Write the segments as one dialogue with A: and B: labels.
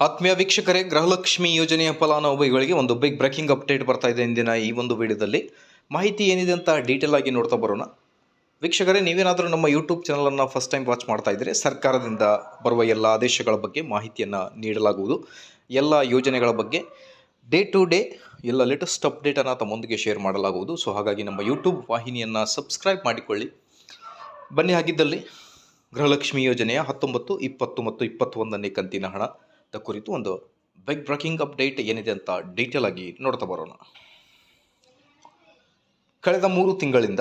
A: ಆತ್ಮೀಯ ವೀಕ್ಷಕರೇ, ಗೃಹಲಕ್ಷ್ಮಿ ಯೋಜನೆಯ ಫಲಾನುಭವಿಗಳಿಗೆ ಒಂದು ಬಿಗ್ ಬ್ರೇಕಿಂಗ್ ಅಪ್ಡೇಟ್ ಬರ್ತಾ ಇದೆ ಇಂದಿನ ಈ ಒಂದು ವಿಡಿಯೋದಲ್ಲಿ. ಮಾಹಿತಿ ಏನಿದೆ ಅಂತ ಡೀಟೇಲ್ ಆಗಿ ನೋಡ್ತಾ ಬರೋಣ. ವೀಕ್ಷಕರೇ, ನೀವೇನಾದರೂ ನಮ್ಮ ಯೂಟ್ಯೂಬ್ ಚಾನಲನ್ನು ಫಸ್ಟ್ ಟೈಮ್ ವಾಚ್ ಮಾಡ್ತಾ ಇದ್ದರೆ ಸರ್ಕಾರದಿಂದ ಬರುವ ಎಲ್ಲ ಆದೇಶಗಳ ಬಗ್ಗೆ ಮಾಹಿತಿಯನ್ನು ನೀಡಲಾಗುವುದು. ಎಲ್ಲ ಯೋಜನೆಗಳ ಬಗ್ಗೆ ಡೇ ಟು ಡೇ ಎಲ್ಲ ಲೇಟೆಸ್ಟ್ ಅಪ್ಡೇಟನ್ನು ತಮ್ಮೊಂದಿಗೆ ಶೇರ್ ಮಾಡಲಾಗುವುದು. ಸೊ ಹಾಗಾಗಿ ನಮ್ಮ ಯೂಟ್ಯೂಬ್ ವಾಹಿನಿಯನ್ನು ಸಬ್ಸ್ಕ್ರೈಬ್ ಮಾಡಿಕೊಳ್ಳಿ. ಬನ್ನಿ, ಹಾಗಿದ್ದಲ್ಲಿ ಗೃಹಲಕ್ಷ್ಮಿ ಯೋಜನೆಯ ಹತ್ತೊಂಬತ್ತು, ಇಪ್ಪತ್ತು ಮತ್ತು ಇಪ್ಪತ್ತೊಂದನೇ ಕಂತಿನ ಹಣದ ಕುರಿತು ಒಂದು ಬಿಗ್ ಬ್ರೇಕಿಂಗ್ ಅಪ್ಡೇಟ್ ಏನಿದೆ ಅಂತ ಡೀಟೇಲ್ ಆಗಿ ನೋಡ್ತಾ ಬರೋಣ. ಕಳೆದ ಮೂರು ತಿಂಗಳಿಂದ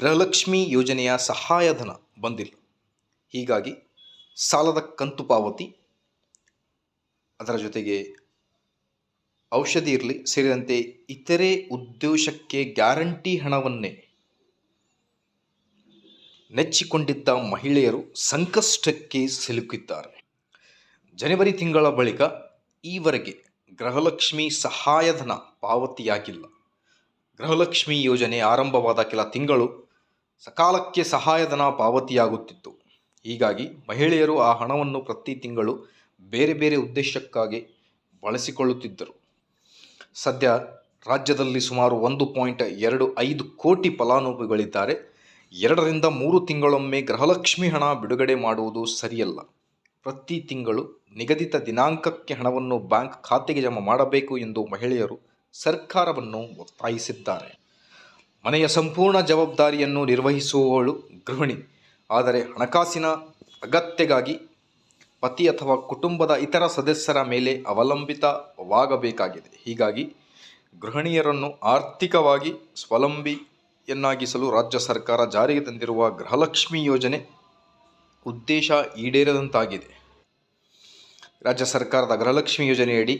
A: ಗೃಹಲಕ್ಷ್ಮಿ ಯೋಜನೆಯ ಸಹಾಯಧನ ಬಂದಿಲ್ಲ. ಹೀಗಾಗಿ ಸಾಲದ ಕಂತು ಪಾವತಿ, ಅದರ ಜೊತೆಗೆ ಔಷಧಿ ಇರಲಿ ಸೇರಿದಂತೆ ಇತರೆ ಉದ್ದೇಶಕ್ಕೆ ಗ್ಯಾರಂಟಿ ಹಣವನ್ನೇ ನೆಚ್ಚಿಕೊಂಡಿದ್ದ ಮಹಿಳೆಯರು ಸಂಕಷ್ಟಕ್ಕೆ ಸಿಲುಕಿದ್ದಾರೆ. ಜನವರಿ ತಿಂಗಳ ಬಳಿಕ ಈವರೆಗೆ ಗೃಹಲಕ್ಷ್ಮಿ ಸಹಾಯಧನ ಪಾವತಿಯಾಗಿಲ್ಲ. ಗೃಹಲಕ್ಷ್ಮಿ ಯೋಜನೆ ಆರಂಭವಾದ ಕೆಲ ತಿಂಗಳು ಸಕಾಲಕ್ಕೆ ಸಹಾಯಧನ ಪಾವತಿಯಾಗುತ್ತಿತ್ತು. ಹೀಗಾಗಿ ಮಹಿಳೆಯರು ಆ ಹಣವನ್ನು ಪ್ರತಿ ತಿಂಗಳು ಬೇರೆ ಬೇರೆ ಉದ್ದೇಶಕ್ಕಾಗಿ ಬಳಸಿಕೊಳ್ಳುತ್ತಿದ್ದರು. ಸದ್ಯ ರಾಜ್ಯದಲ್ಲಿ ಸುಮಾರು ಒಂದು ಪಾಯಿಂಟ್ ಎರಡು ಐದು ಕೋಟಿ ಫಲಾನುಭವಿಗಳಿದ್ದಾರೆ. ಎರಡರಿಂದ ಮೂರು ತಿಂಗಳೊಮ್ಮೆ ಗೃಹಲಕ್ಷ್ಮಿ ಹಣ ಬಿಡುಗಡೆ ಮಾಡುವುದು ಸರಿಯಲ್ಲ. ಪ್ರತಿ ತಿಂಗಳು ನಿಗದಿತ ದಿನಾಂಕಕ್ಕೆ ಹಣವನ್ನು ಬ್ಯಾಂಕ್ ಖಾತೆಗೆ ಜಮಾ ಮಾಡಬೇಕು ಎಂದು ಮಹಿಳೆಯರು ಸರ್ಕಾರವನ್ನು ಒತ್ತಾಯಿಸಿದ್ದಾರೆ. ಮನೆಯ ಸಂಪೂರ್ಣ ಜವಾಬ್ದಾರಿಯನ್ನು ನಿರ್ವಹಿಸುವವಳು ಗೃಹಿಣಿ. ಆದರೆ ಹಣಕಾಸಿನ ಅಗತ್ಯಗಾಗಿ ಪತಿ ಅಥವಾ ಕುಟುಂಬದ ಇತರ ಸದಸ್ಯರ ಮೇಲೆ ಅವಲಂಬಿತವಾಗಬೇಕಾಗಿದೆ. ಹೀಗಾಗಿ ಗೃಹಿಣಿಯರನ್ನು ಆರ್ಥಿಕವಾಗಿ ಸ್ವಾವಲಂಬಿಯನ್ನಾಗಿಸಲು ರಾಜ್ಯ ಸರ್ಕಾರ ಜಾರಿಗೆ ತಂದಿರುವ ಗೃಹಲಕ್ಷ್ಮಿ ಯೋಜನೆ ಉದ್ದೇಶ ಈಡೇರದಂತಾಗಿದೆ. ರಾಜ್ಯ ಸರ್ಕಾರದ ಗೃಹಲಕ್ಷ್ಮಿ ಯೋಜನೆಯಡಿ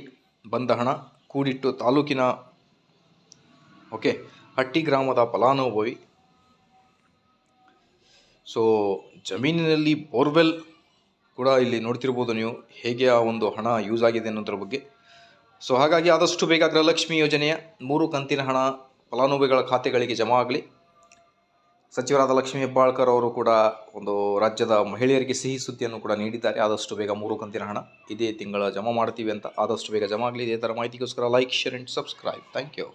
A: ಬಂದ ಹಣ ಕೂಡಿಟ್ಟು ತಾಲೂಕಿನ, ಓಕೆ, ಹಟ್ಟಿ ಗ್ರಾಮದ ಫಲಾನುಭವಿ. ಸೊ ಜಮೀನಿನಲ್ಲಿ ಬೋರ್ವೆಲ್ ಕೂಡ ಇಲ್ಲಿ ನೋಡ್ತಿರ್ಬೋದು ನೀವು, ಹೇಗೆ ಆ ಒಂದು ಹಣ ಯೂಸ್ ಆಗಿದೆ ಅನ್ನೋದ್ರ ಬಗ್ಗೆ. ಸೊ ಹಾಗಾಗಿ ಆದಷ್ಟು ಬೇಗ ಗೃಹಲಕ್ಷ್ಮಿ ಯೋಜನೆಯ ಮೂರು ಕಂತಿನ ಹಣ ಫಲಾನುಭವಿಗಳ ಖಾತೆಗಳಿಗೆ ಜಮಾ ಆಗಲಿ. ಸಚಿವರಾದ ಲಕ್ಷ್ಮೀ ಹೆಬ್ಬಾಳ್ಕರ್ ಅವರು ಕೂಡ ಒಂದು ರಾಜ್ಯದ ಮಹಿಳೆಯರಿಗೆ ಸಿಹಿ ಸುದ್ದಿಯನ್ನು ಕೂಡ ನೀಡಿದ್ದಾರೆ. ಆದಷ್ಟು ಬೇಗ ಮೂರು ಕಂತಿನ ಹಣ ಇದೇ ತಿಂಗಳ ಜಮಾ ಮಾಡ್ತೀವಿ ಅಂತ ಆದಷ್ಟು ಬೇಗ ಜಮಾ ಆಗಲಿ. ಇದೇ ಥರ ಮಾಹಿತಿಗೋಸ್ಕರ like share and subscribe thank you